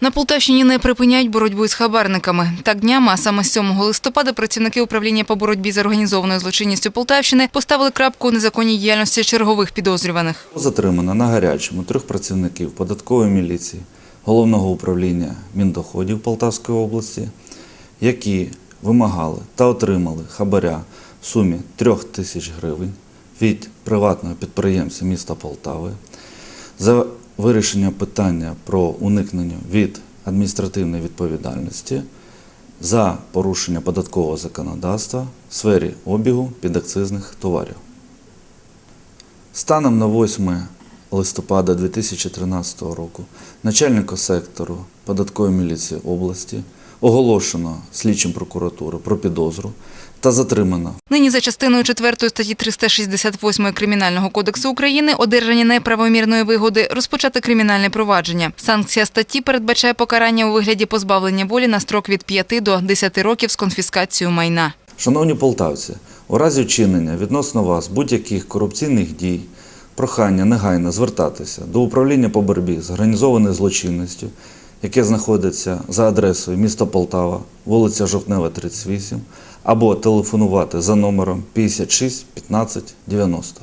На Полтавщині не припиняють боротьбу із хабарниками. Так днями, а саме 7 листопада, працівники управління по боротьбі з організованою злочинністю Полтавщини поставили крапку у незаконній діяльності чергових підозрюваних. Затримано на гарячому трьох працівників податкової міліції Головного управління Міндоходів Полтавської області, які вимагали та отримали хабаря в сумі трьох тисяч гривень від приватного підприємця міста Полтави за вирішення питання про уникнення від адміністративної відповідальності за порушення податкового законодавства в сфері обігу підакцизних товарів. Станом на 8 листопада 2013 року начальнику сектору податкової міліції області оголошено слідчим прокуратури про підозру та затримано Нині за частиною 4 статті 368 Кримінального кодексу України одержання неправомірної вигоди розпочати кримінальне провадження. Санкція статті передбачає покарання у вигляді позбавлення волі на строк від 5 до 10 років з конфіскацією майна. Шановні полтавці, у разі вчинення відносно вас будь-яких корупційних дій, прохання негайно звертатися до управління по боротьбі з організованою злочинністю, яке знаходиться за адресою міста Полтава, вулиця Жовтнева, 38, або телефонувати за номером 56 15 90.